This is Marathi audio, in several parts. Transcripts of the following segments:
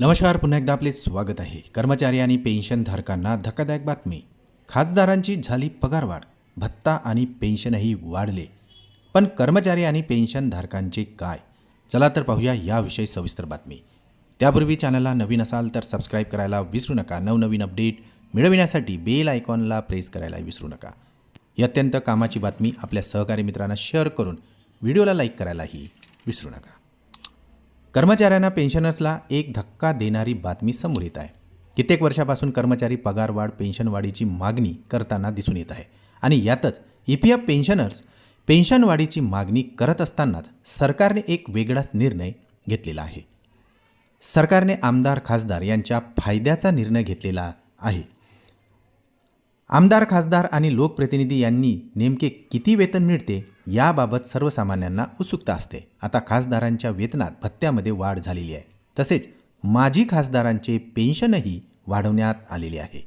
नमस्कार पुन्हा एकदा आपले स्वागत आहे. कर्मचारी आणि पेन्शनधारकांना धक्कादायक बातमी. खासदारांची झाली पगारवाढ. भत्ता आणि पेन्शनही वाढले. पण कर्मचारी आणि पेन्शनधारकांचे काय? चला तर पाहूया याविषयी सविस्तर बातमी. त्यापूर्वी चॅनलला नवीन असाल तर सबस्क्राईब करायला विसरू नका. नवनवीन अपडेट मिळविण्यासाठी बेल आयकॉनला प्रेस करायला विसरू नका. ही अत्यंत कामाची बातमी आपल्या सहकारी मित्रांना शेअर करून व्हिडिओला लाईक करायलाही विसरू नका. कर्मचाऱ्यांना पेन्शनर्सला एक धक्का देणारी बातमी समोर येत आहे. कित्येक वर्षापासून कर्मचारी पगारवाढ पेन्शनवाढीची मागणी करताना दिसून येत आहे. आणि यातच ई पी एफ पेन्शनर्स पेन्शनवाढीची मागणी करत असतानाच सरकारने एक वेगळाच निर्णय घेतलेला आहे. सरकारने आमदार खासदार यांच्या फायद्याचा निर्णय घेतलेला आहे. आमदार खासदार आणि लोकप्रतिनिधी यांनी नेमके किती वेतन मिळते? याबाबत सर्वसामान्यांना उत्सुकता असते. आता खासदारांच्या वेतनात भत्त्यामध्ये वाढ झालेली आहे. तसेच माजी खासदारांचे पेन्शनही वाढवण्यात आलेले आहे.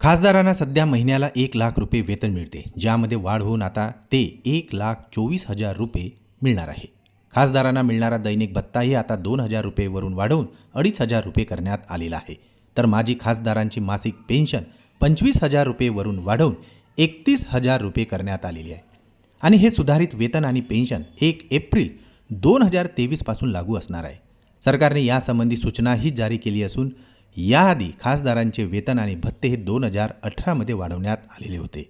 खासदारांना सध्या महिन्याला एक लाख रुपये वेतन मिळते ज्यामध्ये वाढ होऊन आता ते एक लाख चोवीस हजार रुपये मिळणार आहे. खासदारांना मिळणारा दैनिक भत्ताही आता दोन हजार रुपयेवरून वाढवून अडीच हजार रुपये करण्यात आलेला आहे. तर माजी खासदारांची मासिक पेन्शन पंचवीस हजार रुपयेवरून वाढवून एकतीस हजार रुपये करण्यात आलेली आहे. आणि हे सुधारित वेतन आणि पेन्शन एक एप्रिल दोन हजार तेवीसपासून लागू असणार आहे. सरकारने यासंबंधी सूचनाही जारी केली असून याआधी खासदारांचे वेतन आणि भत्ते हे दोन हजार अठरामध्ये वाढवण्यात आलेले होते.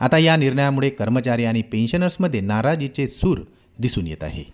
आता या निर्णयामुळे कर्मचारी आणि पेन्शनर्समध्ये नाराजीचे सूर दिसून येत आहे.